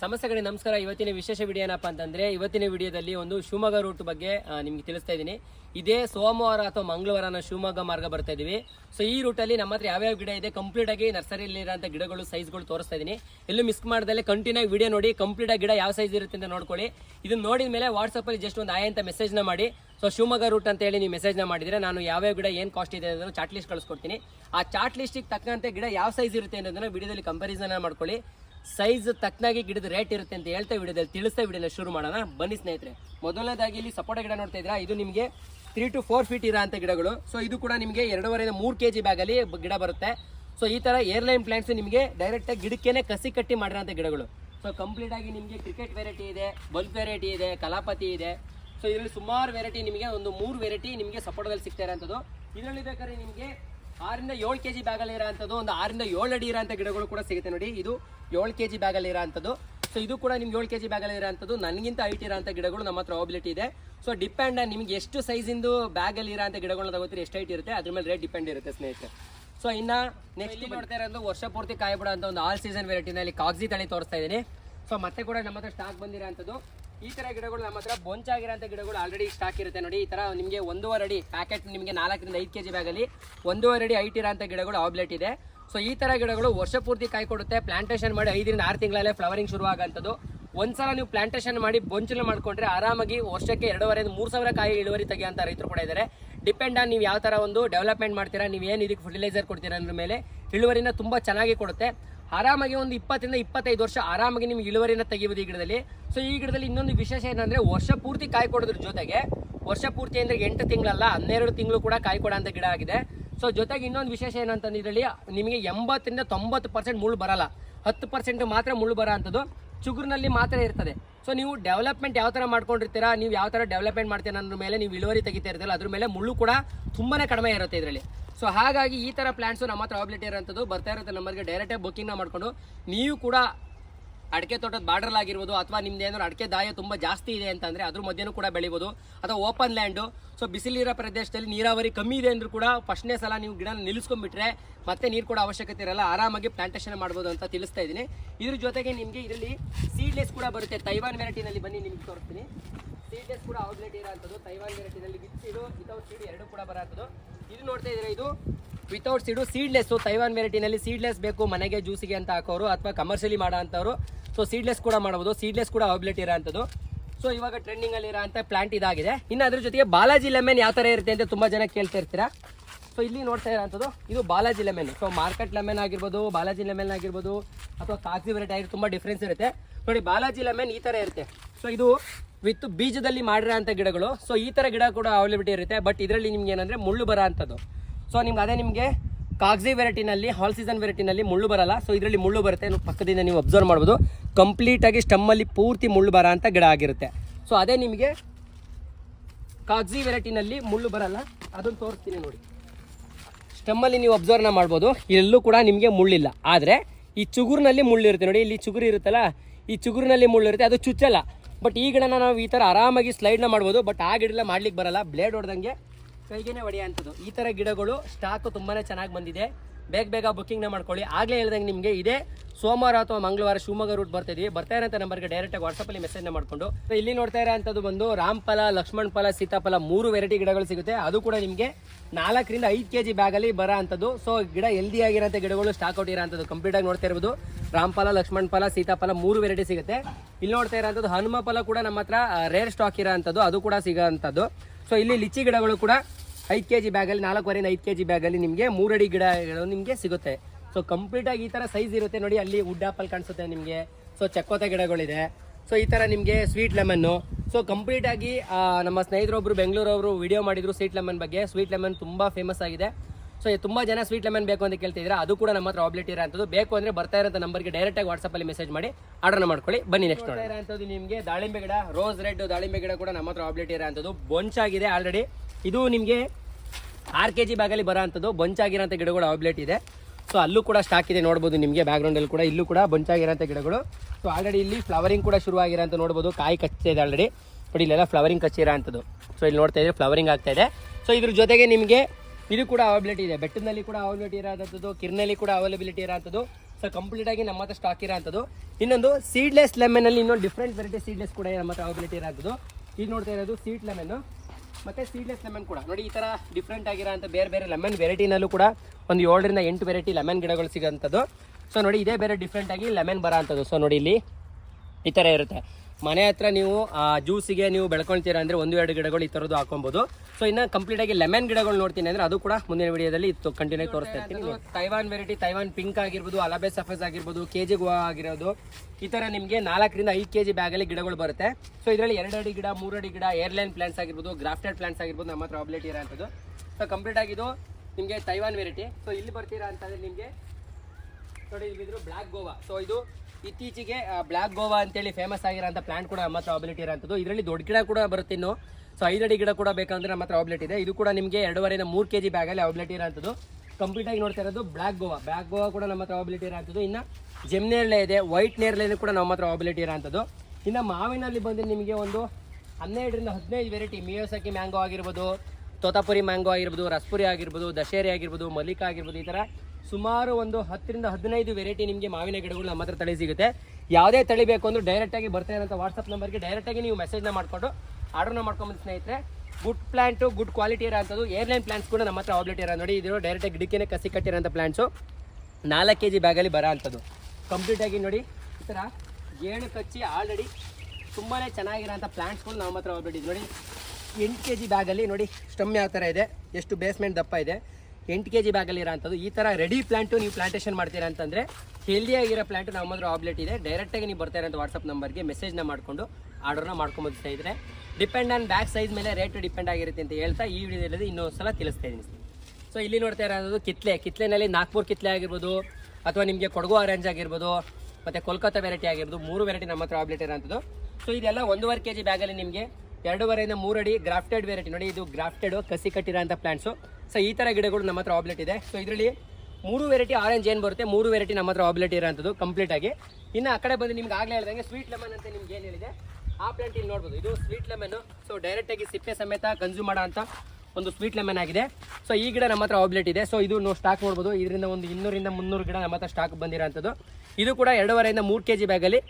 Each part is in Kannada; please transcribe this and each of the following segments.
ಸಮಸ್ಯೆಗಳಿಗೆ ನಮಸ್ಕಾರ. ಇವತ್ತಿನ ವಿಶೇಷ ವಿಡಿಯೋ ಏನಪ್ಪ ಅಂತಂದ್ರೆ, ಇವತ್ತಿನ ವಿಡಿಯೋದಲ್ಲಿ ಒಂದು ಶಿವಮೊಗ್ಗ ರೂಟ್ ಬಗ್ಗೆ ನಿಮ್ಗೆ ತಿಳಿಸ್ತಾ ಇದ್ದೀನಿ. ಇದೇ ಸೋಮವಾರ ಅಥವಾ ಮಂಗಳವಾರ ನಾವು ಶಿವಮೊಗ್ಗ ಮಾರ್ಗ ಬರ್ತಾ ಇದೀವಿ ಸೊ ಈ ರೂಟಲ್ಲಿ ನಮ್ಮ ಹತ್ರ ಯಾವ್ಯಾವ ಗಿಡ ಇದೆ ಕಂಪ್ಲೀಟ್ ಆಗಿ ನರ್ಸರಿಯಲ್ಲಿ ಇರೋಂಥ ಗಿಡಗಳು ಸೈಜ್ಗಳು ತೋರಿಸ್ತಾ ಇದ್ದೀನಿ. ಎಲ್ಲೂ ಮಿಸ್ ಮಾಡ್ದಲ್ಲೇ ಕಂಟಿನ್ಯೂ ಆಗಿ ವಿಡಿಯೋ ನೋಡಿ ಕಂಪ್ಲೀಟ್ ಆಗಿ ಗಿಡ ಯಾವ ಸೈಜ್ ಇರುತ್ತೆ ಅಂತ ನೋಡ್ಕೊಳ್ಳಿ. ಇದನ್ನ ನೋಡಿದ ಮೇಲೆ ವಾಟ್ಸಪ್ಪಲ್ಲಿ ಜಸ್ಟ್ ಒಂದು ಆಯ್ ಅಂತ ಮೆಸೇಜ್ನ ಮಾಡಿ. ಸೊ ಶಿವಮೊಗ್ಗ ರೂಟ್ ಅಂತ ಹೇಳಿ ನೀವು ಮೆಸೇಜ್ನ ಮಾಡಿದ್ರೆ ನಾನು ಯಾವ್ಯಾವ ಗಿಡ ಏನು ಕಾಸ್ಟ್ ಇದೆ ಅನ್ನೋದನ್ನು ಚಾಟ್ ಲಿಸ್ಟ್ ಕಳಿಸ್ಕೊಡ್ತೀನಿ. ಆ ಚಾಟ್ ಲಿಸ್ಟಿಗೆ ತಕ್ಕಂತೆ ಗಿಡ ಯಾವ ಸೈಜ್ ಇರುತ್ತೆ ಅನ್ನೋದನ್ನ ವಿಡಿಯೋದಲ್ಲಿ ಕಂಪ್ಯಾರಿಸನ್ ಮಾಡ್ಕೊಳ್ಳಿ. ಸೈಜ್ ತಕ್ಕನಾಗಿ ಗಿಡದ ರೇಟ್ ಇರುತ್ತೆ ಅಂತ ಹೇಳ್ತಾ ವಿಡಿಯೋದಲ್ಲಿ ತಿಳಿಸ್ತಾ ವಿಡಿಯೋನ ಶುರು ಮಾಡೋಣ. ಬನ್ನಿ ಸ್ನೇಹಿತರೆ, ಮೊದಲನೇದಾಗಿ ಇಲ್ಲಿ ಸಪೋಟ ಗಿಡ ನೋಡ್ತಾ ಇದ್ದೀರಾ? ಇದು ನಿಮಗೆ ತ್ರೀ ಟು ಫೋರ್ ಫೀಟ್ ಇರೋ ಅಂಥ ಗಿಡಗಳು. ಸೊ ಇದು ಕೂಡ ನಿಮಗೆ ಎರಡೂವರೆಯಿಂದ ಮೂರು ಕೆ ಜಿ ಬ್ಯಾಗಲ್ಲಿ ಗಿಡ ಬರುತ್ತೆ. ಸೊ ಈ ಥರ ಏರ್ಲೈನ್ ಪ್ಲಾಂಟ್ಸ್ ನಿಮಗೆ ಡೈರೆಕ್ಟಾಗಿ ಗಿಡಕ್ಕೇ ಕಸಿ ಕಟ್ಟಿ ಮಾಡಿರೋಂಥ ಗಿಡಗಳು. ಸೊ ಕಂಪ್ಲೀಟಾಗಿ ನಿಮಗೆ ಕ್ರಿಕೆಟ್ ವೆರೈಟಿ ಇದೆ ಬಲ್ಬ್ ವೆರೈಟಿ ಇದೆ, ಕಲಾಪತಿ ಇದೆ. ಸೊ ಇದರಲ್ಲಿ ಸುಮಾರು ವೆರೈಟಿ ನಿಮಗೆ ಒಂದು ಮೂರು ವೆರೈಟಿ ನಿಮಗೆ ಸಪೋಟದಲ್ಲಿ ಸಿಗ್ತಾ ಇರೋಂಥದ್ದು. ಇದರಲ್ಲಿ ಬೇಕಾದ್ರೆ ನಿಮಗೆ ಆರಿಂದ ಏಳು ಕೆ ಜಿ ಬ್ಯಾಗಲ್ಲಿ ಇರೋಂಥದ್ದು ಒಂದು ಆರಿಂದ ಏಳು ಅಡಿ ಇರೋಂಥ ಗಿಡಗಳು ಕೂಡ ಸಿಗುತ್ತೆ ನೋಡಿ. ಇದು ಏಳು ಕೆ ಜಿ ಬ್ಯಾಗಲ್ಲಿ ಇರೋಂಥದ್ದು. ಸೊ ಇದು ಕೂಡ ನಿಮ್ಗೆ ಏಳು ಕೆ ಜಿ ಬ್ಯಾಗಲ್ಲಿ ಇರೋಂಥದ್ದು. ನನಗಿಂತ ಹೈಟ್ ಇರೋಂಥ ಗಿಡಗಳು ನಮ್ಮ ಹತ್ರ ಅವೈಬಿಲಿಟಿ ಇದೆ. ಸೊ ಡಿಪೆಂಡ್ ನಿಮ್ಗೆ ಎಷ್ಟು ಸೈಜಿಂದು ಬ್ಯಾಗಲ್ಲಿ ಇರೋಂಥ ಗಿಡಗಳನ್ನ ತಗೋತೀರಿ ಎಷ್ಟು ಹೈಟ್ ಇರುತ್ತೆ ಅದ್ರ ಮೇಲೆ ರೇಟ್ ಡಿಪೆಂಡ್ ಇರುತ್ತೆ ಸ್ನೇಹಿತರೆ. ಸೊ ಇನ್ನ ನೆಕ್ಸ್ಟ್ ನೋಡ್ತಾ ಇರೋದು ವರ್ಷ ಪೂರ್ತಿ ಕಾಯಿ ಬಿಡೋ ಅಂತ ಒಂದು ಆಲ್ ಸೀಸನ್ ವೆರೈಟಿನಲ್ಲಿ ಕಾಗ್ಜಿ ತಳಿ ತೋರಿಸ್ತಾ ಇದ್ದೀನಿ. ಸೊ ಮತ್ತೆ ಕೂಡ ನಮ್ಮ ಹತ್ರ ಸ್ಟಾಕ್ ಬಂದಿರೋಂಥದ್ದು. ಈ ತರ ಗಿಡಗಳು ನಮ್ಮ ಹತ್ರ ಬೊಂಚಾಗಿರೋಂಥ ಗಿಡಗಳು ಆಲ್ರೆಡಿ ಸ್ಟಾಕ್ ಇರುತ್ತೆ ನೋಡಿ. ಈ ತರ ನಿಮಗೆ ಒಂದೂವರೆ ಅಡಿ ಪ್ಯಾಕೆಟ್ ನಿಮಗೆ ನಾಲ್ಕರಿಂದ ಐದು ಕೆಜಿ ಬ್ಯಾಗಲ್ಲಿ ಒಂದೂವರೆ ಅಡಿ ಹೈಟ್ ಇರೋಂಥ ಗಿಡಗಳು ಆಬ್ಲೆಟ್ ಇದೆ. ಸೊ ಈ ತರ ಗಿಡಗಳು ವರ್ಷ ಪೂರ್ತಿ ಕಾಯಿ ಕೊಡುತ್ತೆ. ಪ್ಲಾಂಟೇಷನ್ ಮಾಡಿ ಐದರಿಂದ ಆರು ತಿಂಗಳಲ್ಲೇ ಫ್ಲವರಿಂಗ್ ಶುರು ಆಗೋಂಥದ್ದು ಒಂದ್ಸಲ ನೀವು ಪ್ಲಾಂಟೇಷನ್ ಮಾಡಿ ಬೊಂಚಲು ಮಾಡ್ಕೊಂಡ್ರೆ ಆರಾಮಾಗಿ ವರ್ಷಕ್ಕೆ ಎರಡೂವರೆಯಿಂದ ಮೂರು ಸಾವಿರ ಕಾಯಿ ಇಳುವರಿ ತೆಗೆಯುವಂಥ ರೈತರು ಕೂಡ ಇದ್ದಾರೆ ಡಿಪೆಂಡ್ ಆನ್ ನೀವು ಯಾವ ಥರ ಒಂದು ಡೆವಲಪ್ಮೆಂಟ್ ಮಾಡ್ತೀರಾ, ನೀವು ಏನು ಇದಕ್ಕೆ ಫರ್ಟಿಲೈಸರ್ ಕೊಡ್ತೀರಾ ಅನ್ನೋದ್ರ ಮೇಲೆ ಇಳುವರಿನ ತುಂಬ ಚೆನ್ನಾಗಿ ಕೊಡುತ್ತೆ. ಆರಾಮಾಗಿ ಒಂದು ಇಪ್ಪತ್ತರಿಂದ ಇಪ್ಪತ್ತೈದು ವರ್ಷ ಆರಾಮಾಗಿ ನಿಮ್ಗೆ ಇಳುವರಿನ ತೆಗೆಯುವುದು ಈ ಗಿಡದಲ್ಲಿ. ಸೊ ಈ ಗಿಡದಲ್ಲಿ ಇನ್ನೊಂದು ವಿಶೇಷ ಏನಂದ್ರೆ ವರ್ಷ ಪೂರ್ತಿ ಕಾಯಿ ಕೊಡೋದ್ರ ಜೊತೆಗೆ ವರ್ಷ ಪೂರ್ತಿ ಅಂದ್ರೆ ಎಂಟು ತಿಂಗಳಲ್ಲ, ಹನ್ನೆರಡು ತಿಂಗಳು ಕೂಡ ಕಾಯಿ ಕೊಡೋಂಥ ಗಿಡ ಆಗಿದೆ. ಸೊ ಜೊತೆಗೆ ಇನ್ನೊಂದು ವಿಶೇಷ ಏನಂತಂದ್ರೆ ಇದರಲ್ಲಿ ನಿಮಗೆ ಎಂಬತ್ತರಿಂದ ತೊಂಬತ್ತು ಪರ್ಸೆಂಟ್ ಮುಳ್ಳು ಬರಲ್ಲ. ಹತ್ತು ಪರ್ಸೆಂಟ್ ಮಾತ್ರ ಮುಳ್ಳು ಬರೋ ಅಂಥದ್ದು. ಚುಗುರಿನಲ್ಲಿ ಮಾತ್ರ ಇರ್ತದೆ. ಸೊ ನೀವು ಡೆವಲಪ್ಮೆಂಟ್ ಯಾವ ಥರ ಮಾಡ್ಕೊಂಡಿರ್ತೀರಾ, ನೀವು ಯಾವ ಥರ ಡೆವಲಪ್ಮೆಂಟ್ ಮಾಡ್ತೀರಾ ಅನ್ನೋ ಮೇಲೆ ನೀವು ಇಳುವರಿ ತೆಗಿತಾ ಇರ್ತೀರಲ್ಲ, ಅದ್ರ ಮೇಲೆ ಮುಳ್ಳು ಕೂಡ ತುಂಬಾ ಕಡಿಮೆ ಇರುತ್ತೆ ಇದರಲ್ಲಿ. ಸೊ ಹಾಗಾಗಿ ಈ ಥರ ಪ್ಲ್ಯಾನ್ಸು ನಮ್ಮ ಹತ್ರ ಅವೈಬಿಲಿಟಿ ಇರೋಂಥದ್ದು ಬರ್ತಾ ಇರುತ್ತೆ. ನಂಬರ್ಗೆ ಡೈರೆಕ್ಟಾಗಿ ಬುಕ್ಕಿಂಗ್ನ ಮಾಡಿಕೊಂಡು ನೀವು ಕೂಡ ಅಡಿಕೆ ತೋಟದ ಬಾರ್ಡರ್ ಆಗಿರ್ಬೋದು ಅಥವಾ ನಿಮ್ದು ಏನಾದ್ರು ಅಡಿಕೆ ದಾಯ ತುಂಬ ಜಾಸ್ತಿ ಇದೆ ಅಂತಂದ್ರೆ ಅದ್ರ ಮಧ್ಯನೂ ಕೂಡ ಬೆಳಿಬೋದು. ಅಥವಾ ಓಪನ್ ಲ್ಯಾಂಡು. ಸೊ ಬಿಸಿಲಿರೋ ಪ್ರದೇಶದಲ್ಲಿ ನೀರಾವರಿ ಕಮ್ಮಿ ಇದೆ ಅಂದ್ರೂ ಕೂಡ ಫಸ್ಟ್ನೇ ಸಲ ನೀವು ಗಿಡನ ನಿಲ್ಲಿಸ್ಕೊಂಡ್ಬಿಟ್ರೆ ಮತ್ತೆ ನೀರು ಕೂಡ ಅವಶ್ಯಕತೆ ಇರಲ್ಲ. ಆರಾಮಾಗಿ ಪ್ಲಾಂಟೇಶನ್ ಮಾಡ್ಬೋದು ಅಂತ ತಿಳಿಸ್ತಾ ಇದ್ದೀನಿ. ಇದ್ರ ಜೊತೆಗೆ ನಿಮಗೆ ಇದರಲ್ಲಿ ಸೀಡ್ಲೆಸ್ ಕೂಡ ಬರುತ್ತೆ. ತೈವಾನ್ ವೆರೈಟಿನಲ್ಲಿ ಬನ್ನಿ, ನಿಮ್ಗೆ ತೋರಿಸ್ತೀನಿ. ಸೀಡ್ಲೆಸ್ ಕೂಡ ಔಟ್ಲೆಟ್ ಇರೋಂಥದ್ದು. ತೈವಾನ್ ವೆರೈಟಿನಲ್ಲಿ ವಿತ್ ಸೀಡು ವಿತೌಟ್ ಸೀಡ್ ಎರಡು ಕೂಡ ಬರೋಂಥದ್ದು. ಇದು ನೋಡ್ತಾ ಇದ್ದೀರಾ ಇದು? ವಿತೌಟ್ ಸೀಡು ಸೀಡ್ಲೆಸ್ಸು ತೈವಾನ್ ವೆರೈಟಿನಲ್ಲಿ ಸೀಡ್ಲೆಸ್ ಬೇಕು, ಮನೆಗೆ ಜ್ಯೂಸಿಗೆ ಅಂತ ಹಾಕೋರು ಅಥವಾ ಕಮರ್ಷಿಯಲಿ ಮಾಡೋ ಅಂಥವ್ರು. ಸೊ ಸೀಡ್ಲೆಸ್ ಕೂಡ ಮಾಡಬಹುದು. ಸೀಡ್ಲೆಸ್ ಕೂಡ ಅವೈಬಿಲಿಟಿ ಇರೋಂಥದ್ದು ಸೊ ಇವಾಗ ಟ್ರೆಂಡಿಂಗ್ ಅಲ್ಲಿ ಇರೋಂಥ ಪ್ಲಾಂಟ್ ಇದಾಗಿದೆ. ಇನ್ನು ಅದ್ರ ಜೊತೆಗೆ ಬಾಲಾಜಿ ಲೆಮೆನ್ ಯಾವ ಥರ ಇರುತ್ತೆ ಅಂತ ತುಂಬಾ ಜನ ಕೇಳ್ತಾ ಇರ್ತೀರಾ? ಸೊ ಇಲ್ಲಿ ನೋಡ್ತಾ ಇರೋಂಥದ್ದು ಇದು Balaji lemon so market lemon ಆಗಿರ್ಬೋದು, ಬಾಲಾಜಿ ಲೆಮೆನ್ ಆಗಿರ್ಬೋದು, ಅಥವಾ ಕಾಕ್ಸಿ ವೆರೈಟಿ ಆಗಿರೋ ತುಂಬ ಡಿಫ್ರೆನ್ಸ್ ಇರುತ್ತೆ. ನೋಡಿ, ಬಾಲಾಜಿ ಲೆಮೆನ್ ಈ ಥರ ಇರುತ್ತೆ. ಸೊ ಇದು ವಿತ್ ಬೀಜದಲ್ಲಿ ಮಾಡಿರೋಂಥ ಗಿಡಗಳು. ಸೊ ಈ ಥರ ಗಿಡ ಕೂಡ ಅವೈಲೇಬಿಲಿಟಿ ಇರುತ್ತೆ. ಬಟ್ ಇದರಲ್ಲಿ ನಿಮ್ಗೆ ಏನಂದರೆ ಮುಳ್ಳು ಬರೋ ಅಂಥದ್ದು ಸೊ ನಿಮ್ಗೆ ಅದೇ ನಿಮಗೆ ಕಾಗ್ಜಿ ವೆರೈಟಿನಲ್ಲಿ, ಹಾಲ್ ಸೀಸನ್ ವೆರೈಟಿನಲ್ಲಿ ಮುಳ್ಳು ಬರಲ್ಲ. ಸೊ ಇದರಲ್ಲಿ ಮುಳ್ಳು ಬರುತ್ತೆ ಪಕ್ಕದಿಂದ ನೀವು ಅಬ್ಸರ್ವ್ ಮಾಡ್ಬೋದು. ಕಂಪ್ಲೀಟಾಗಿ ಸ್ಟಮ್ಮಲ್ಲಿ ಪೂರ್ತಿ ಮುಳ್ಳು ಬರ ಅಂತ ಗಿಡ ಆಗಿರುತ್ತೆ. ಸೊ ಅದೇ ನಿಮಗೆ ಕಾಗ್ಜಿ ವೆರೈಟಿನಲ್ಲಿ ಮುಳ್ಳು ಬರಲ್ಲ. ಅದನ್ನು ತೋರಿಸ್ತೀನಿ ನೋಡಿ. ಸ್ಟಮ್ಮಲ್ಲಿ ನೀವು ಅಬ್ಸರ್ವ್ನ ಮಾಡ್ಬೋದು. ಎಲ್ಲೂ ಕೂಡ ನಿಮಗೆ ಮುಳ್ಳಿಲ್ಲ. ಆದರೆ, ಈ ಚುಗುರಿನಲ್ಲಿ ಮುಳ್ಳು ಇರುತ್ತೆ ನೋಡಿ. ಇಲ್ಲಿ ಚುಗುರು ಇರುತ್ತಲ್ಲ, ಈ ಚುಗುರಿನಲ್ಲಿ ಮುಳ್ಳು ಇರುತ್ತೆ. ಅದು ಚುಚ್ಚಲ್ಲ. ಬಟ್ ಈ ಗಿಡನ ನಾವು ಈ ಥರ ಆರಾಮಾಗಿ ಸ್ಲೈಡ್ನ ಮಾಡ್ಬೋದು. ಬಟ್ ಆ ಗಿಡಲ್ಲ ಮಾಡ್ಲಿಕ್ಕೆ ಬರಲ್ಲ. ಬ್ಲೇಡ್ ಹೊಡೆದಂಗೆ ಕೈಗೇನೆ ಹೊಡೆಯುವಂಥದ್ದು ಈ ಥರ ಗಿಡಗಳು ಸ್ಟಾಕು ತುಂಬಾ ಚೆನ್ನಾಗಿ ಬಂದಿದೆ. ಬೇಗ ಬೇಗ ಬುಕ್ಕಿಂಗ್ನ ಮಾಡ್ಕೊಳ್ಳಿ. ಆಗಲೇ ಹೇಳ್ದಂಗೆ ನಿಮಗೆ ಇದೇ. ಸೋಮವಾರ ಅಥವಾ ಮಂಗಳವಾರ ಶಿವಮೊಗ್ಗ ರೂಟ್ ಬರ್ತಿದ್ವಿ ಬರ್ತಾ ಇರೋಂಥ ನಂಬರ್ಗೆ ಡೈರೆಕ್ಟಾಗಿ ವಾಟ್ಸಪ್ಪಲ್ಲಿ ಮೆಸೇಜ್ನ ಮಾಡಿಕೊಂಡು. ಇಲ್ಲಿ ನೋಡ್ತಾ ಇರೋಂಥದ್ದು ಬಂದು ರಾಮಫಲ, ಲಕ್ಷ್ಮಣ್ ಫಲ, ಸೀತಾಫಲ ಮೂರು ವೆರೈಟಿ ಗಿಡಗಳು ಸಿಗುತ್ತೆ. ಅದು ಕೂಡ ನಿಮಗೆ ನಾಲ್ಕರಿಂದ ಐದು ಕೆ ಜಿ ಬ್ಯಾಗಲ್ಲಿ ಬರೋ ಅಂಥದ್ದು. ಸೊ ಗಿಡ ಹೆಲ್ದಿ ಆಗಿರೋಂಥ ಗಿಡಗಳು ಸ್ಟಾಕ್ ಔಟ್ ಇರೋಂಥದ್ದು ಕಂಪ್ಲೀಟಾಗಿ ನೋಡ್ತಾ ಇರ್ಬೋದು. ರಾಮಫಲ, ಲಕ್ಷ್ಮಣ್ ಫಲ, ಸೀತಾಫಲ ಮೂರು ವೆರೈಟಿ ಸಿಗುತ್ತೆ. ಇಲ್ಲಿ ನೋಡ್ತಾ ಇರೋಂಥದ್ದು ಹನುಮ ಫಲ ಕೂಡ ನಮ್ಮ ರೇರ್ ಸ್ಟಾಕ್ ಇರೋಂಥದ್ದು ಅದು ಕೂಡ ಸಿಗೋಂಥದ್ದು ಸೊ ಇಲ್ಲಿ ಲಿಚಿ ಗಿಡಗಳು ಕೂಡ ಐದು ಕೆ ಜಿ ಬ್ಯಾಗಲ್ಲಿ ನಾಲ್ಕುವರೆಯಿಂದ ಐದು ಕೆ ಜಿ ಬ್ಯಾಗಲ್ಲಿ ನಿಮಗೆ ಮೂರಡಿ ಗಿಡಗಳು ನಿಮಗೆ ಸಿಗುತ್ತೆ. ಸೊ ಕಂಪ್ಲೀಟಾಗಿ ಈ ಥರ ಸೈಜ್ ಇರುತ್ತೆ ನೋಡಿ, ಅಲ್ಲಿ ವುಡ್ ಆಪಲ್ ಕಾಣಿಸುತ್ತೆ ನಿಮಗೆ. ಸೊ ಚಕ್ಕೋತ ಗಿಡಗಳಿದೆ. ಸೊ ಈ ಥರ ನಿಮಗೆ ಸ್ವೀಟ್ ಲೆಮನ್ನು ಸೊ ಕಂಪ್ಲೀಟಾಗಿ ನಮ್ಮ ಸ್ನೇಹಿತರೊಬ್ಬರು ಬೆಂಗಳೂರವರು ವಿಡಿಯೋ ಮಾಡಿದ್ರು ಸ್ವೀಟ್ ಲೆಮನ್ ಬಗ್ಗೆ. ಸ್ವೀಟ್ ಲೆಮನ್ ತುಂಬ ಫೇಮಸ್ ಆಗಿದೆ. ಸೊ ತುಂಬ ಜನ ಸ್ವೀಟ್ ಲೆಮನ್ ಬೇಕು ಅಂತ ಕೇಳ್ತಿದ್ರೆ ಅದು ಕೂಡ ನಮ್ಮ ಹತ್ರ ಆಬ್ಲಿಟಿ ಇರೋಂಥದ್ದು. ಬೇಕು ಅಂದರೆ ಬರ್ತಾ ಇರೋಂಥ ನಂಬರ್ಗೆ ಡೈರೆಕ್ಟಾಗಿ ವಾಟ್ಸಪ್ಪಲ್ಲಿ ಮೆಸೇಜ್ ಮಾಡಿ ಆರ್ಡರ್ ಮಾಡ್ಕೊಳ್ಳಿ. ಬನ್ನಿ ನೆಕ್ಸ್ಟ್ ಇರೋಂಥದ್ದು ನಿಮಗೆ ದಾಳಿಂಬೆ ಗಿಡ ರೋಸ್ ರೆಡ್ ದಾಳಿಂಬೆ ಗಿಡ ಕೂಡ ನಮ್ಮ ಹತ್ರ ಆಬ್ಲಿಟಿ ಇರೋಂಥದ್ದು. ಬೊಂಚಾಗಿದೆ ಆಲ್ರೆಡಿ ಇದು ನಿಮಗೆ ಆರ್ ಕೆ ಜಿ ಬ್ಯಾಗಲ್ಲಿ ಬರೋಂಥದ್ದು ಬೊಂಚಾಗಿರೋಂಥ ಗಿಡಗಳು ಆಬ್ಲೆಟ್ ಇದೆ. ಸೊ ಅಲ್ಲೂ ಕೂಡ ಸ್ಟಾಕ್ ಇದೆ ನೋಡ್ಬೋದು ನಿಮಗೆ ಬ್ಯಾಕ್ಗ್ರೌಂಡಲ್ಲಿ ಕೂಡ. ಇಲ್ಲೂ ಕೂಡ ಬೊಂಚಾಗಿರೋಂಥ ಗಿಡಗಳು. ಸೊ ಆಲ್ರೆಡಿ ಇಲ್ಲಿ ಫ್ಲವರಿಂಗ್ ಕೂಡ ಶುರು ಆಗಿರೋಂಥ ನೋಡ್ಬೋದು. ಕಾಯಿ ಕಚ್ಚಿದೆ ಆಲ್ರೆಡಿ ಬಟ್ ಇಲ್ಲೆಲ್ಲ ಫ್ಲವರಿಂಗ್ ಕಚ್ಚಿರೋಂಥದ್ದು ಸೊ ಇಲ್ಲಿ ನೋಡ್ತಾ ಇದ್ರೆ ಫ್ಲವರಿಂಗ್ ಆಗ್ತಾ ಇದೆ. ಸೊ ಇದ್ರ ಜೊತೆಗೆ ನಿಮಗೆ ಇದು ಕೂಡ ಅವೈಲಬಿಲಿಟಿ ಇದೆ. ಬೆಟ್ಟದಲ್ಲಿ ಕೂಡ ಅವೈಬಿಲಿಟಿ ಇರೋಂಥದ್ದು ಕಿರ್ನಲ್ಲಿ ಕೂಡ ಅವೈಲಬಿಲಿಟಿ ಇರೋಂಥದ್ದು ಸೊ ಕಂಪ್ಲೀಟ್ ಆಗಿ ನಮ್ಮ ಹತ್ರ ಸ್ಟಾಕ್ ಇರೋಂಥದ್ದು ಇನ್ನೊಂದು ಸೀಡ್ಲೆಸ್ ಲೆಮನ್ ಅಲ್ಲಿ ಇನ್ನೊಂದು ಡಿಫ್ರೆಂಟ್ ವೆರೈಟಿ ಸೀಡ್ಲೆಸ್ ಕೂಡ ನಮ್ಮ ಹತ್ರ ಅವೈಲಬಿಲಿಟಿ ಇರೋಂಥದ್ದು ಈಗ ನೋಡ್ತಾ ಇರೋದು ಸೀಡ್ ಲೆಮನ್ ಮತ್ತೆ ಸೀಡ್ಲೆಸ್ ಲೆಮನ್ ಕೂಡ. ನೋಡಿ, ಈ ತರ ಡಿಫ್ರೆಂಟ್ ಆಗಿರೋಂಥ ಬೇರೆ ಬೇರೆ ಲೆಮನ್ ವೆರೈಟಿನಲ್ಲೂ ಕೂಡ ಒಂದು ಏಳರಿಂದ ಎಂಟು ವೆರೈಟಿ ಲೆಮನ್ ಗಿಡಗಳು ಸಿಗೋಂಥದ್ದು ಸೊ ನೋಡಿ, ಇದೇ ಬೇರೆ ಡಿಫ್ರೆಂಟ್ ಆಗಿ ಲೆಮನ್ ಬರೋ ಅಂಥದ್ದು ಸೊ ನೋಡಿ ಇಲ್ಲಿ. ಈ ಥರ ಇರುತ್ತೆ. ಮನೆ ಹತ್ರ ನೀವು ಜ್ಯೂಸಿಗೆ ನೀವು ಬೆಳ್ಕೊಳ್ತೀರಾ ಅಂದರೆ ಒಂದು ಎರಡು ಗಿಡಗಳು ಈ ಥರದ್ದು ಹಾಕೊಬೋದು ಸೊ ಇನ್ನು ಕಂಪ್ಲೀಟಾಗಿ ಲೆಮನ್ ಗಿಡಗಳು ನೋಡ್ತೀನಿ ಅಂದರೆ ಅದು ಕೂಡ ಮುಂದಿನ ವಿಡಿಯೋದಲ್ಲಿ ಇತ್ತು ಕಂಟಿನ್ಯೂ ತೋರಿಸ್ತಾ ಇರ್ತೀನಿ. ತೈವಾನ್ ವೆರೈಟಿ ತೈವಾನ್ ಪಿಂಕ್ ಆಗಿರ್ಬೋದು ಅಲಬೆ ಸಫೇಸ್ ಆಗಿರ್ಬೋದು ಕೆ ಜಿ ಗೋವಾ ಆಗಿರೋದು. ಈ ಥರ ನಿಮಗೆ ನಾಲ್ಕರಿಂದ ಐದು ಕೆ ಜಿ ಬ್ಯಾಗಲ್ಲಿ ಗಿಡಗಳು ಬರುತ್ತೆ. ಸೊ ಇದರಲ್ಲಿ ಎರಡು ಅಡಿ ಗಿಡ ಮೂರು ಅಡಿ ಗಿಡ ಏರ್ಲೈನ್ ಪ್ಲಾಂಟ್ಸ್ ಆಗಿರ್ಬೋದು ಗ್ರಾಫ್ಟೆಡ್ ಪ್ಲಾಂಟ್ಸ್ ಆಗಿರ್ಬೋದು ನಮ್ಮ ಹತ್ರ ಆಬ್ಲೇಟ್ ಇರೋಂಥದ್ದು ಸೊ ಕಂಪ್ಲೀಟ್ ಆಗಿದ್ದು ನಿಮಗೆ ತೈವಾನ್ ವೆರೈಟಿ ಸೊ ಇಲ್ಲಿ ಬರ್ತೀರಾ ಅಂತಂದರೆ ನಿಮಗೆ ನೋಡಿ ಇಲ್ಲಿದ್ರು ಬ್ಲ್ಯಾಕ್ ಗೋವಾ ಸೊ ಇದು ಇತ್ತೀಚೆಗೆ ಬ್ಲಾಕ್ ಗೋವಾ ಅಂತೇಳಿ ಫೇಮಸ್ ಆಗಿರೋಂಥ ಪ್ಲಾಂಟ್ ಕೂಡ ನಮ್ಮ ಹತ್ರ ಅಬಿಲಿಟಿ ಇರೋಂಥದ್ದು. ಇದರಲ್ಲಿ ದೊಡ್ಡ ಗಿಡ ಕೂಡ ಬರುತ್ತೆ ಇನ್ನು. ಸೊ ಐದಡಿ ಗಿಡ ಕೂಡ ಬೇಕಂದ್ರೆ ನಮ್ಮ ಹತ್ರ ಅಬಿಲಿಟಿ ಇದೆ. ಇದು ಕೂಡ ನಿಮಗೆ ಎರಡೂವರೆಯಿಂದ ಮೂರು ಕೆ ಜಿ ಬ್ಯಾಗಲ್ಲಿ ಅಬಿಲಿಟಿ ಇರೋಂಥದ್ದು. ಕಂಪ್ಲೀಟ್ ಆಗಿ ನೋಡ್ತಾ ಇರೋದು ಬ್ಲಾಕ್ ಗೋವಾ ಬ್ಲಾಕ್ ಗೋವಾ ಕೂಡ ನಮ್ಮ ಹತ್ರ ಅಬಿಲಿಟಿ ಇರೋಂಥದ್ದು. ಇನ್ನು ಜೆಮ್ ಇದೆ ವೈಟ್ ನೇರಳೆನೂ ಕೂಡ ನಮ್ಮ ಹತ್ರ ಅಬಿಲಿಟಿ ಇರೋಂಥದ್ದು. ಇನ್ನು ಮಾವಿನಲ್ಲಿ ಬಂದು ನಿಮಗೆ ಒಂದು ಹನ್ನೆರಡರಿಂದ ಹದಿನೈದು ವೆರೈಟಿ ಮಿಯೋಸಕಿ ಮ್ಯಾಂಗೋ ಆಗಿರ್ಬೋದು ತೋತಾಪುರಿ ಮ್ಯಾಂಗೋ ಆಗಿರ್ಬೋದು ರಸ್ಪುರಿ ಆಗಿರ್ಬೋದು ದಶೇರಿ ಆಗಿರ್ಬೋದು ಮಲ್ಲಿಕಾ ಆಗಿರ್ಬೋದು ಈ ಥರ ಸುಮಾರು ಒಂದು ಹತ್ತರಿಂದ ಹದಿನೈದು ವೆರೈಟಿ ನಿಮಗೆ ಮಾವಿನ ಗಿಡಗಳು ನಮ್ಮ ಹತ್ರ ತಳಿ ಸಿಗುತ್ತೆ. ಯಾವುದೇ ತಳಿ ಬೇಕು ಅಂದ್ರೆ ಡೈರೆಕ್ಟಾಗಿ ಬರ್ತಾ ಇರೋಂಥ ವಾಟ್ಸಪ್ ನಂಬರ್ಗೆ ಡೈರೆಕ್ಟಾಗಿ ನೀವು ಮೆಸೇಜ್ನ ಮಾಡಿಕೊಂಡು ಆರ್ಡರ್ನ ಮಾಡ್ಕೊಂಬಂದು ಸ್ನೇಹಿತರೆ ಗುಡ್ ಪ್ಲಾಂಟು ಗುಡ್ ಕ್ವಾಲಿಟಿ ಇರೋಂಥದ್ದು ಏರ್ಲೈನ್ ಪ್ಲಾಂಟ್ಸ್ ಕೂಡ ನಮ್ಮ ಹತ್ರ ಅವೈಲೇಟ್ ಇರೋ ನೋಡಿ ಇದು ಡೈರೆಕ್ಟಾಗಿ ಗಿಡಕ್ಕೆ ಕಸಿ ಕಟ್ಟಿರೋಂಥ ಪ್ಲಾಂಟ್ಸು ನಾಲ್ಕು ಕೆ ಜಿ ಬ್ಯಾಗಲ್ಲಿ ಬರೋ ಅಂಥದ್ದು ಕಂಪ್ಲೀಟಾಗಿ ನೋಡಿ, ಈ ಥರ ಗೇಣು ಕಚ್ಚಿ ಆಲ್ರೆಡಿ ತುಂಬಾ ಚೆನ್ನಾಗಿರೋಂಥ ಪ್ಲಾಂಟ್ಸ್ಗಳು ನಮ್ಮ ಹತ್ರ ಅವೈಲೇಟ್ ಇದೆ ನೋಡಿ, ಎಂಟು ಕೆ ಜಿ ಬ್ಯಾಗಲ್ಲಿ ನೋಡಿ, ಸ್ಟಮ್ ಯಾವ ಥರ ಇದೆ, ಎಷ್ಟು ಬೇಸ್ಮೆಂಟ್ ದಪ್ಪ ಇದೆ. ಎಂಟು ಕೆ ಜಿ ಬ್ಯಾಗಲ್ಲಿ ಇರೋಂಥದ್ದು. ಈ ಥರ ರೆಡಿ ಪ್ಲಾಂಟು ನೀವು ಪ್ಲಾಂಟೇಷನ್ ಮಾಡ್ತೀರಾ ಅಂತಂದರೆ ಹೆಲ್ದಿಯಾಗಿರೋ ಪ್ಲ್ಯಾಂಟು ನಮ್ಮ ಹತ್ರ ಆಬ್ಲೆಟ್ ಇದೆ. ಡೈರೆಕ್ಟಾಗಿ ನೀವು ಬರ್ತಾ ಇರೋಂಥ ವಾಟ್ಸಪ್ ನಂಬರ್ಗೆ ಮೆಸೇಜ್ನ ಮಾಡಿಕೊಂಡು ಆರ್ಡರ್ನ ಮಾಡ್ಕೊಂಬೋದು ಸ್ನೇಹಿತರೆ. ಡಿಪೆಂಡ್ ಆನ್ ಬ್ಯಾಕ್ ಸೈಜ್ ಮೇಲೆ ರೇಟ್ ಡಿಪೆಂಡ್ ಆಗಿರುತ್ತೆ ಅಂತ ಹೇಳ್ತಾ ಈ ವಿಡಿಯೋದಲ್ಲಿ ಇನ್ನೊಂದು ಸಲ ತಿಳಿಸ್ತಾ ಇದ್ದೀನಿ ಸೊ ಇಲ್ಲಿ ನೋಡ್ತಾ ಇರೋದು ಕಿತ್ಲೆ. ಕಿತ್ಲೆನಲ್ಲಿ ನಾಗ್ಪುರ್ ಕಿತ್ಲೆ ಆಗಿರ್ಬೋದು, ಅಥವಾ ನಿಮಗೆ ಕೊಡಗು ಆರೆಂಜ್ ಆಗಿರ್ಬೋದು, ಮತ್ತು ಕೋಲ್ಕತ್ತಾ ವೆರೈಟಿ ಆಗಿರ್ಬೋದು, ಮೂರು ವೆರೈಟಿ ನಮ್ಮ ಹತ್ರ ಆಬ್ಲೆಟ್ ಇರೋಂಥದ್ದು. ಸೊ ಇದೆಲ್ಲ ಒಂದೂವರೆ ಕೆ ಜಿ ಬ್ಯಾಗಲ್ಲಿ ನಿಮಗೆ ಎರಡೂವರೆಯಿಂದ ಮೂರು ಅಡಿ ಗ್ರಾಫ್ಟೆಡ್ ವೆರೈಟಿ ನೋಡಿ, ಇದು ಗ್ರಾಫ್ಟೆಡ್, ಕಸಿ ಕಟ್ಟಿರೋಂಥ ಪ್ಲಾಂಟ್ಸು ಸೊ ಈ ಥರ ಗಿಡಗಳು ನಮ್ಮ ಹತ್ರ ಆಬ್ಲೆಟ್ ಇದೆ. ಸೊ ಇದರಲ್ಲಿ ಮೂರು ವೆರೈಟಿ ಆರೆಂಜ್ ಏನು ಬರುತ್ತೆ, ಮೂರು ವೆರೈಟಿ ನಮ್ಮ ಹತ್ರ ಆಬ್ಲೆಟ್ ಇರೋಂಥದ್ದು ಕಂಪ್ಲೀಟ್ ಆಗಿ. ಇನ್ನು ಆ ಕಡೆ ಬಂದು ನಿಮ್ಗೆ ಆಗಲೇ ಹೇಳ್ದಂಗೆ ಸ್ವೀಟ್ ಲೆಮನ್ ಅಂತ ನಿಮ್ಗೆ ಏನು ಹೇಳಿದೆ? ಆ ಪ್ಲಾಂಟ್ ಇಲ್ಲಿ ನೋಡ್ಬೋದು. ಇದು ಸ್ವೀಟ್ ಲೆಮನ್ ಸೊ ಡೈರೆಕ್ಟಾಗಿ ಸಿಪ್ಪೆ ಸಮೇತ ಕನ್ಸ್ಯೂಮ್ ಮಾಡೋ ಒಂದು ಸ್ವೀಟ್ ಲೆಮನ್ ಆಗಿದೆ. ಸೊ ಈ ಗಿಡ ನಮ್ಮ ಹತ್ರ ಆಬ್ಲೆಟ್ ಇದೆ. ಸೊ ಇದು ನಾವು ಸ್ಟಾಕ್ ನೋಡ್ಬೋದು. ಇದರಿಂದ ಒಂದು ಇನ್ನೂರಿಂದ ಮುನ್ನೂರು ಗಿಡ ನಮ್ಮ ಹತ್ರ ಸ್ಟಾಕ್ ಬಂದಿರೋಂಥದ್ದು. ಇದು ಕೂಡ ಎರಡೂವರೆಯಿಂದ ಮೂರು ಕೆ ಜಿ ಬ್ಯಾಗಲ್ಲಿ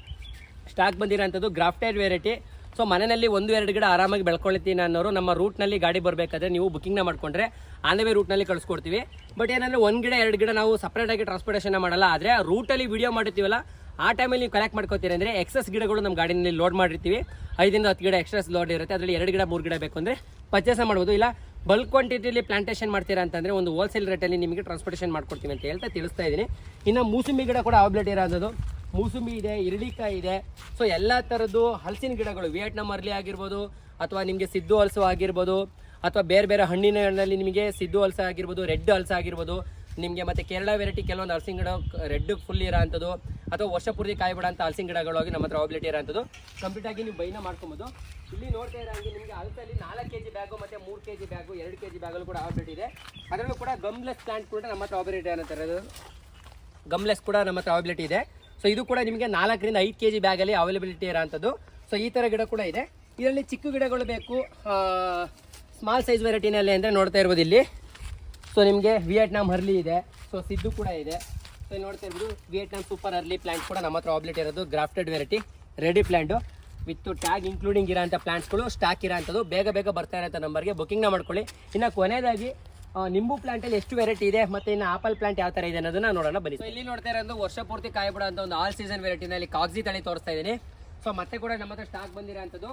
ಸ್ಟಾಕ್ ಬಂದಿರೋಂಥದ್ದು. ಗ್ರಾಫ್ಟೆಡ್ ವೆರೈಟಿ ಸೊ ಮನೆಯಲ್ಲಿ ಒಂದು, ಎರಡು ಗಿಡ ಆರಾಮಾಗಿ ಬೆಳ್ಕೊಳ್ತೀನಿ ಅನ್ನೋರು ನಮ್ಮ ರೂಟ್ನಲ್ಲಿ ಗಾಡಿ ಬರಬೇಕಾದ್ರೆ ನೀವು ಬುಕ್ಕಿಂಗ್ನ ಮಾಡ್ಕೊಂಡ್ರೆ ಆನ್ ವೇ ರೂಟ್ನಲ್ಲಿ ಕಳಿಸ್ಕೊಡ್ತೀವಿ. ಬಟ್ ಏನಂದರೆ ಒಂದು ಗಿಡ, ಎರಡು ಗಿಡ ನಾವು ಸಪ್ರೇಟಾಗಿ ಟ್ರಾನ್ಸ್ಪೋರ್ಟೇಷನ್ ಮಾಡಲ್ಲ. ಆದರೆ ರೂಟಲ್ಲಿ ವೀಡಿಯೋ ಮಾಡಿರ್ತೀವಲ್ಲ ಆ ಟೈಮಲ್ಲಿ ನೀವು ಕಲೆಕ್ಟ್ ಮಾಡ್ಕೋತೀರಿ ಅಂದರೆ ಎಕ್ಸಸ್ ಗಿಡಗಳು ನಮ್ಮ ಗಾಡಿನಲ್ಲಿ ಲೋಡ್ ಮಾಡಿರ್ತೀವಿ. ಐದಿಂದ ಹತ್ತು ಗಿಡ ಎಕ್ಸಸ್ ಲೋಡ್ ಇರುತ್ತೆ. ಅದರಲ್ಲಿ ಎರಡು ಗಿಡ, ಮೂರು ಗಿಡ ಬೇಕು ಅಂದರೆ ಪರ್ಚೇಸ್ ಮಾಡ್ಬೋದು. ಇಲ್ಲ ಬಲ್ಕ್ ಕ್ವಾಂಟಿಟಿಲಿ ಪ್ಲಾಂಟೇಷನ್ ಮಾಡ್ತೀರಾ ಅಂತಂದರೆ ಒಂದು ಹೋಲ್ಸೇಲ್ ರೇಟಲ್ಲಿ ನಿಮಗೆ ಟ್ರಾನ್ಸ್ಪೋರ್ಟೇಷನ್ ಮಾಡ್ಕೊಡ್ತೀವಿ ಅಂತ ಹೇಳ್ತಾ ತಿಳಿಸ್ತಾ ಇದ್ದೀನಿ. ಇನ್ನು ಮೂಸುಂಬಿ ಗಿಡ ಕೂಡ ಅವೈಲೇಟ್ ಇರೋದು ಮೂಸಂಬಿ ಇದೆ, ಇರಳಿಕಾಯಿ ಇದೆ. ಸೊ ಎಲ್ಲ ಥರದ್ದು ಹಲಸಿನ ಗಿಡಗಳು ವಿಯೆಟ್ನಾಮ್ ಅರ್ಲಿ ಆಗಿರ್ಬೋದು, ಅಥವಾ ನಿಮಗೆ ಸಿದ್ದು ಹಲಸು ಆಗಿರ್ಬೋದು, ಅಥವಾ ಬೇರೆ ಬೇರೆ ಹಣ್ಣಿನಲ್ಲಿ ನಿಮಗೆ ಸಿದ್ದು ಹಲಸು ಆಗಿರ್ಬೋದು, ರೆಡ್ ಹಲಸು ಆಗಿರ್ಬೋದು, ನಿಮಗೆ ಮತ್ತು ಕೇರಳ ವೆರೈಟಿ ಕೆಲವೊಂದು ಹಲಸಿನ ಗಿಡ, ರೆಡ್ ಫುಲ್ ಇರೋ ಅಂಥದ್ದು ಅಥವಾ ವರ್ಷ ಪೂರ್ತಿ ಕಾಯಿ ಬಿಡೋಂಥ ಹಲಸಿನ ಗಿಡಗಳಾಗಿ ನಮ್ಮ ಹತ್ರ ಅವಬಿಲಿಟಿ ಇರೋಂಥದ್ದು. ಕಂಪ್ಲೀಟ್ ಆಗಿ ನೀವು ಬೈನ ಮಾಡ್ಕೊಬೋದು. ಇಲ್ಲಿ ನೋಡ್ತಾ ಇರೋ ಹಾಗೆ ನಿಮಗೆ ಹಲಸಲ್ಲಿ ನಾಲ್ಕು ಕೆ ಜಿ ಬ್ಯಾಗು ಮತ್ತು ಮೂರು ಕೆ ಜಿ ಬ್ಯಾಗು ಎರಡು ಕೆ ಜಿ ಬ್ಯಾಗಲ್ಲೂ ಕೂಡ ಅವಬಿಲಿಟಿ ಇದೆ. ಅದರಲ್ಲೂ ಕೂಡ ಗಮ್ಲೆಸ್ ಪ್ಲಾಂಟ್ ಕೂಡ ನಮ್ಮ ಹತ್ರ ಅವಬಿಲಿಟಿ ಅನ್ನೋ ಗಮ್ಲೆಸ್ ಕೂಡ ನಮ್ಮ ಹತ್ರ ಅವಬಿಲಿಟಿ ಇದೆ. ಸೊ ಇದು ಕೂಡ ನಿಮಗೆ ನಾಲ್ಕರಿಂದ ಐದು ಕೆ ಜಿ ಬ್ಯಾಗಲ್ಲಿ ಅವೈಲಬಿಲಿಟಿ ಇರೋಂಥದ್ದು. ಸೊ ಈ ಥರ ಗಿಡ ಕೂಡ ಇದೆ. ಇದರಲ್ಲಿ ಚಿಕ್ಕ ಗಿಡಗಳು ಬೇಕು. ಸ್ಮಾಲ್ ಸೈಜ್ ವೆರೈಟಿನಲ್ಲಿ ಅಂದರೆ ನೋಡ್ತಾ ಇರ್ಬೋದು ಇಲ್ಲಿ. ಸೊ ನಿಮಗೆ ವಿಯೆಟ್ನಾಮ್ ಹರ್ಲಿ ಇದೆ. ಸೊ ಸಿದ್ದು ಕೂಡ ಇದೆ. ಸೊ ನೋಡ್ತಾ ಇರ್ಬೋದು ವಿಯೆಟ್ನಾಮ್ ಸೂಪರ್ ಹರ್ಲಿ ಪ್ಲಾಂಟ್ ಕೂಡ ನಮ್ಮ ಹತ್ರ ಆಬ್ಲೆಟ್ ಇರೋದು. Grafted variety ready plant with tag including ಇರೋಂಥ ಪ್ಲ್ಯಾಂಟ್ಸ್ಗಳು ಸ್ಟಾಕ್ ಇರೋಂಥದ್ದು. ಬೇಗ ಬೇಗ ಬರ್ತಾ ಇರೋಂಥ ನಂಬರ್ಗೆ ಬುಕ್ಕಿಂಗ್ನ ಮಾಡ್ಕೊಳ್ಳಿ. ಇನ್ನು ಕೊನೆಯದಾಗಿ ನಿಂಬು ಪ್ಲಾಂಟಲ್ಲಿ ಎಷ್ಟು ವೆರೈಟಿ ಇದೆ, ಮತ್ತೆ ಇನ್ನು ಆಪಲ್ ಪ್ಲಾಂಟ್ ಯಾವ ತರ ಇದೆ ಅನ್ನೋದನ್ನ ನೋಡೋಣ, ಬನ್ನಿ. ಇಲ್ಲಿ ನೋಡ್ತಾ ಇರೋದು ವರ್ಷ ಪೂರ್ತಿ ಕಾಯಬಿಡೋ ಅಂತ ಒಂದು ಆಲ್ ಸೀಸನ್ ವೆರೈಟಿನಲ್ಲಿ ಕಾಗ್ಜಿ ತಳಿ ತೋರಿಸ್ತಾ ಇದ್ದೀನಿ. ಸೊ ಮತ್ತೆ ಕೂಡ ನಮ್ಮ ಹತ್ರ ಸ್ಟಾಕ್ ಬಂದಿರೋಂಥದ್ದು.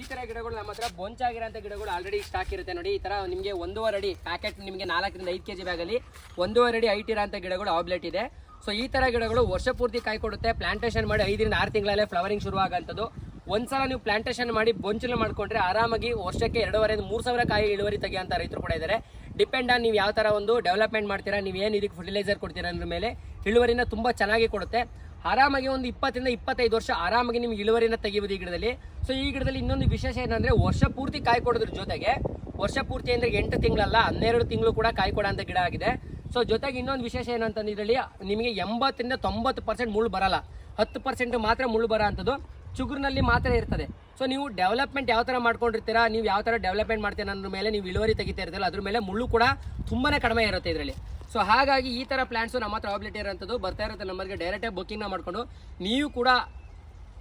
ಈ ತರ ಗಿಡಗಳು ನಮ್ಮ ಹತ್ರ ಬೊಂಚಾಗಿರೋಂಥ ಗಿಡಗಳು ಆಲ್ರೆಡಿ ಸ್ಟಾಕ್ ಇರುತ್ತೆ ನೋಡಿ. ಈ ತರ ನಿಮಗೆ ಒಂದೂವರೆ ಅಡಿ ಪ್ಯಾಕೆಟ್ ನಿಮಗೆ ನಾಲ್ಕರಿಂದ ಐದು ಕೆ ಜಿ ಬ್ಯಾಗಲ್ಲಿ ಒಂದೂವರೆ ಅಡಿ ಹೈಟ್ ಇರೋಂಥ ಗಿಡಗಳು ಆಬ್ಲೆಟ್ ಇದೆ. ಸೊ ಈ ತರ ಗಿಡಗಳು ವರ್ಷ ಪೂರ್ತಿ ಕಾಯಿ ಕೊಡುತ್ತೆ ಪ್ಲಾಂಟೇಷನ್ ಮಾಡಿ ಐದರಿಂದ ಆರು ತಿಂಗಳಲ್ಲೇ ಫ್ಲವರಿಂಗ್ ಶುರು ಆಗೋಂಥದ್ದು ಒಂದ್ಸಲ ನೀವು ಪ್ಲಾಂಟೇಷನ್ ಮಾಡಿ ಬೊಂಚಲು ಮಾಡ್ಕೊಂಡ್ರೆ ಆರಾಮಾಗಿ ವರ್ಷಕ್ಕೆ ಎರಡೂವರೆ ಮೂರು ಸಾವಿರ ಕಾಯಿ ಇಳುವರಿ ತೆಗೆಯೋಂಥ ರೈತರು ಕೂಡ ಇದ್ದಾರೆ. ಡಿಪೆಂಡ್ ಆನ್ ನೀವು ಯಾವ ಥರ ಒಂದು ಡೆವಲಪ್ಮೆಂಟ್ ಮಾಡ್ತೀರಾ, ನೀವು ಏನು ಇದಕ್ಕೆ ಫರ್ಟಿಲೈಸರ್ ಕೊಡ್ತೀರಾ ಅಂದ್ರ ಮೇಲೆ ಇಳುವರಿನ ತುಂಬ ಚೆನ್ನಾಗಿ ಕೊಡುತ್ತೆ. ಆರಾಮಾಗಿ ಒಂದು ಇಪ್ಪತ್ತರಿಂದ ಇಪ್ಪತ್ತೈದು ವರ್ಷ ಆರಾಮಾಗಿ ನಿಮ್ಗೆ ಇಳುವರಿನ ತೆಗಿಬೋದು ಈ ಗಿಡದಲ್ಲಿ. ಸೊ ಈ ಗಿಡದಲ್ಲಿ ಇನ್ನೊಂದು ವಿಶೇಷ ಏನಂದ್ರೆ ವರ್ಷ ಪೂರ್ತಿ ಕಾಯಿ ಕೊಡೋದ್ರ ಜೊತೆಗೆ, ವರ್ಷ ಪೂರ್ತಿ ಅಂದರೆ ಎಂಟು ತಿಂಗಳಲ್ಲ, ಹನ್ನೆರಡು ತಿಂಗಳು ಕೂಡ ಕಾಯಿ ಕೊಡೋಂಥ ಗಿಡ ಆಗಿದೆ. ಸೊ ಜೊತೆಗೆ ಇನ್ನೊಂದು ವಿಶೇಷ ಏನಂತಂದ್ರೆ ಇದರಲ್ಲಿ ನಿಮಗೆ ಎಂಬತ್ತರಿಂದ ತೊಂಬತ್ತು ಪರ್ಸೆಂಟ್ ಮುಳ್ಳು ಬರಲ್ಲ. ಹತ್ತು ಪರ್ಸೆಂಟ್ ಮಾತ್ರ ಮುಳ್ಳು ಬರೋ ಅಂಥದ್ದು. ಚುಗುರಿನಲ್ಲಿ ಮಾತ್ರ ಇರ್ತದೆ. ಸೊ ನೀವು ಡೆವಲಪ್ಮೆಂಟ್ ಯಾವ ಥರ ಮಾಡ್ಕೊಂಡಿರ್ತೀರಾ, ನೀವು ಯಾವ ಥರ ಡೆವಲಪ್ಮೆಂಟ್ ಮಾಡ್ತೀರ ಅನ್ನೋದ್ರ ಮೇಲೆ ನೀವು ಇಳುವರಿ ತೆಗಿತಾ ಇರ್ತೀರಲ್ಲ, ಅದ್ರ ಮೇಲೆ ಮುಳ್ಳು ಕೂಡ ತುಂಬಾ ಕಡಿಮೆ ಇರುತ್ತೆ ಇದರಲ್ಲಿ. ಸೊ ಹಾಗಾಗಿ ಈ ಥರ ಪ್ಲ್ಯಾನ್ಸು ನಮ್ಮ ಹತ್ರ ಅವೈಬಿಲಿಟಿ ಇರೋಂಥದ್ದು ಬರ್ತಾ ಇರುತ್ತೆ. ನಂಬರ್ಗೆ ಡೈರೆಕ್ಟಾಗಿ ಬುಕ್ಕಿಂಗ್ನ ಮಾಡಿಕೊಂಡು ನೀವು ಕೂಡ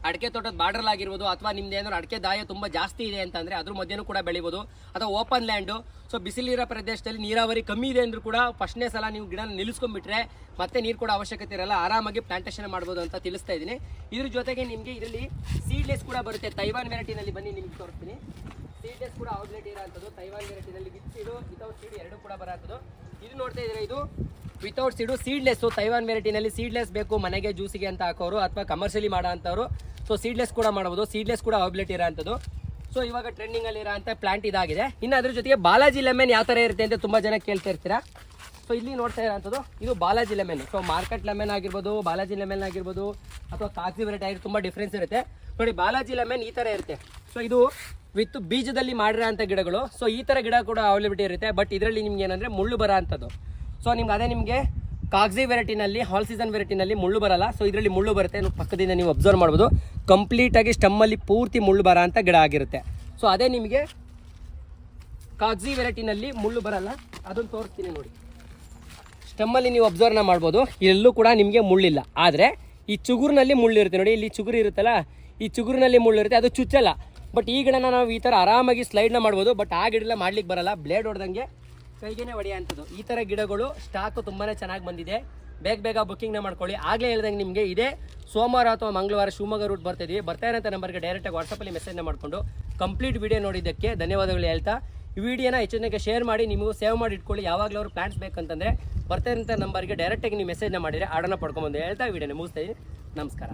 ಅಡಿಕೆ ತೋಟದ ಬಾರ್ಡರ್ ಆಗಿರ್ಬೋದು ಅಥವಾ ನಿಮ್ದು ಏನಾದ್ರು ಅಡಿಕೆ ದಾಯ ತುಂಬ ಜಾಸ್ತಿ ಇದೆ ಅಂತಂದರೆ ಅದ್ರ ಮಧ್ಯನೂ ಕೂಡ ಬೆಳಿಬೋದು. ಅಥವಾ ಓಪನ್ ಲ್ಯಾಂಡು, ಸೊ ಬಿಸಿಲಿರೋ ಪ್ರದೇಶದಲ್ಲಿ ನೀರಾವರಿ ಕಮ್ಮಿ ಇದೆ ಅಂದ್ರೂ ಕೂಡ ಫಸ್ಟ್ನೇ ಸಲ ನೀವು ಗಿಡ ನಿಲ್ಲಿಸ್ಕೊಂಡ್ಬಿಟ್ರೆ ಮತ್ತೆ ನೀರು ಕೂಡ ಅವಶ್ಯಕತೆ ಇರಲ್ಲ, ಆರಾಮಾಗಿ ಪ್ಲಾಂಟೇಶನ್ ಮಾಡ್ಬೋದು ಅಂತ ತಿಳಿಸ್ತಾ ಇದ್ದೀನಿ. ಇದ್ರ ಜೊತೆಗೆ ನಿಮಗೆ ಇದರಲ್ಲಿ ಸೀಡ್ಲೆಸ್ ಕೂಡ ಬರುತ್ತೆ. ತೈವಾನ್ ವೆರೈಟಿನಲ್ಲಿ ಬನ್ನಿ, ನಿಮ್ಗೆ ತೋರಿಸ್ತೀನಿ. ಸೀಡ್ಲೆಸ್ ಕೂಡ ಔಟ್ಲೆಟ್ ಇರೋಂಥದ್ದು. ತೈವಾನ್ ವೆರೈಟಿನಲ್ಲಿ ವಿತ್ ಸೀಡು ವಿತೌಟ್ ಸೀಡ್ ಎರಡು ಕೂಡ ಬರೋಂಥದ್ದು. ಇದು ನೋಡ್ತಾ ಇದ್ರೆ ಇದು ವಿತೌಟ್ ಸೀಡು ಸೀಡ್ಲೆಸ್ ತೈವಾನ್ ವೆರೈಟಿನಲ್ಲಿ ಸೀಡ್ಲೆಸ್ ಬೇಕು, ಮನೆಗೆ ಜ್ಯೂಸಿಗೆ ಅಂತ ಹಾಕೋರು, ಅಥವಾ ಕಮರ್ಷಿಯಲಿ ಮಾಡೋ ಅಂಥವ್ರು ಸೊ ಸೀಡ್ಲೆಸ್ ಕೂಡ ಮಾಡ್ಬೋದು ಸೀಡ್ಲೆಸ್ ಕೂಡ ಅವೈಬಿಲಿಟಿ ಇರೋಂಥದ್ದು. ಸೊ ಇವಾಗ ಟ್ರೆಂಡಿಂಗ್ ಅಲ್ಲಿ ಇರೋಂಥ ಪ್ಲಾಂಟ್ ಇದಾಗಿದೆ. ಇನ್ನು ಅದ್ರ ಜೊತೆಗೆ ಬಾಲಾಜಿ ಲೆಮೆನ್ ಯಾವ ಥರ ಇರುತ್ತೆ ಅಂತ ತುಂಬ ಜನ ಕೇಳ್ತಾ ಇರ್ತೀರಾ? ಸೊ ಇಲ್ಲಿ ನೋಡ್ತಾ ಇರೋಂಥದ್ದು, ಇದು Balaji lemon. So market lemon ಆಗಿರ್ಬೋದು, ಬಾಲಾಜಿ ಲೆಮೆನ್ ಆಗಿರ್ಬೋದು, ಅಥವಾ ಕಾಕ್ಸಿ ವೆರೈಟಿ ಆಗಿರೋ ತುಂಬ ಡಿಫ್ರೆನ್ಸ್ ಇರುತ್ತೆ. ನೋಡಿ, ಬಾಲಾಜಿ ಲೆಮೆನ್ ಈ ಥರ ಇರುತ್ತೆ. ಸೊ ಇದು ವಿತ್ ಬೀಜದಲ್ಲಿ ಮಾಡಿರೋ ಅಂಥ ಗಿಡಗಳು. ಸೊ ಈ ಥರ ಗಿಡ ಕೂಡ ಅವೈಲಬಿಲಿಟಿ ಇರುತ್ತೆ ಬಟ್ ಇದರಲ್ಲಿ ನಿಮ್ಗೆ ಏನಂದರೆ ಮುಳ್ಳು ಬರೋ ಅಂಥದ್ದು ಸೊ ನಿಮ್ಗೆ ಅದೇ ನಿಮಗೆ ಕಾಗ್ಜಿ ವೆರೈಟಿನಲ್ಲಿ, ಹಾಲ್ ಸೀಸನ್ ವೆರೈಟಿನಲ್ಲಿ ಮುಳ್ಳು ಬರಲ್ಲ. ಸೊ ಇದರಲ್ಲಿ ಮುಳ್ಳು ಬರುತ್ತೆ ಪಕ್ಕದಿಂದ ನೀವು ಅಬ್ಸರ್ವ್ ಮಾಡ್ಬೋದು. ಕಂಪ್ಲೀಟಾಗಿ ಸ್ಟಮ್ಮಲ್ಲಿ ಪೂರ್ತಿ ಮುಳ್ಳು ಬರ ಅಂತ ಗಿಡ ಆಗಿರುತ್ತೆ. ಸೊ ಅದೇ ನಿಮಗೆ ಕಾಗ್ಜಿ ವೆರೈಟಿನಲ್ಲಿ ಮುಳ್ಳು ಬರಲ್ಲ. ಅದನ್ನು ತೋರಿಸ್ತೀನಿ ನೋಡಿ. ಸ್ಟಮ್ಮಲ್ಲಿ ನೀವು ಅಬ್ಸರ್ವ್ನ ಮಾಡ್ಬೋದು. ಎಲ್ಲೂ ಕೂಡ ನಿಮಗೆ ಮುಳ್ಳಿಲ್ಲ. ಆದರೆ, ಈ ಚುಗುರಿನಲ್ಲಿ ಮುಳ್ಳು ಇರುತ್ತೆ ನೋಡಿ. ಇಲ್ಲಿ ಚುಗುರು ಇರುತ್ತಲ್ಲ, ಈ ಚುಗುರಿನಲ್ಲಿ ಮುಳ್ಳು ಇರುತ್ತೆ. ಅದು ಚುಚ್ಚಲ್ಲ. ಬಟ್ ಈ ಗಿಡನ ನಾವು ಈ ಥರ ಆರಾಮಾಗಿ ಸ್ಲೈಡ್ನ ಮಾಡ್ಬೋದು. ಬಟ್ ಆ ಗಿಡನ ಮಾಡ್ಲಿಕ್ಕೆ ಬರಲ್ಲ. ಬ್ಲೇಡ್ ಹೊಡೆದಂಗೆ ಕೈಗೇನೆ ಹೊಡೆಯ ಅಂಥದ್ದು ಈ ಥರ ಗಿಡಗಳು ಸ್ಟಾಕು ತುಂಬಾ ಚೆನ್ನಾಗಿ ಬಂದಿದೆ. ಬೇಗ ಬೇಗ ಬುಕ್ಕಿಂಗ್ನ ಮಾಡ್ಕೊಳ್ಳಿ. ಆಗಲೇ ಹೇಳ್ದಂಗೆ ನಿಮಗೆ ಇದೇ ಸೋಮವಾರ ಅಥವಾ ಮಂಗಳವಾರ ಶಿವಮೊಗ್ಗ ರೂಟ್ ಬರ್ತಾ ಇದೀವಿ ಬರ್ತಾ ಇರೋಂಥ ನಂಬರ್ಗೆ ಡೈರೆಕ್ಟಾಗಿ ವಾಟ್ಸಪ್ಪಲ್ಲಿ ಮೆಸೇಜ್ನ ಮಾಡಿಕೊಂಡು ಕಂಪ್ಲೀಟ್ ವಿಡಿಯೋ ನೋಡಿದ್ದಕ್ಕೆ ಧನ್ಯವಾದಗಳು ಹೇಳ್ತಾ. ಈ ವಿಡಿಯೋನ ಹೆಚ್ಚಿನ ಶೇರ್ ಮಾಡಿ ನಿಮಗೂ ಸೇವ್ ಮಾಡಿ ಇಟ್ಕೊಳ್ಳಿ. ಯಾವಾಗಲೂ ಅವ್ರು ಪ್ಲಾಂಟ್ಸ್ ಬೇಕಂತಂದರೆ ಬರ್ತಾ ಇರೋಂಥ ನಂಬರ್ಗೆ ಡೈರೆಕ್ಟಾಗಿ ನೀವು ಮೆಸೇಜ್ನ ಮಾಡಿದರೆ ಆರ್ಡರ್ನ ಪಡ್ಕೊಂಬಂದು ಹೇಳ್ತಾ ವಿಡಿಯೋನ ಮುಗಿಸ್ತಾ ಇದ್ದೀನಿ. ನಮಸ್ಕಾರ.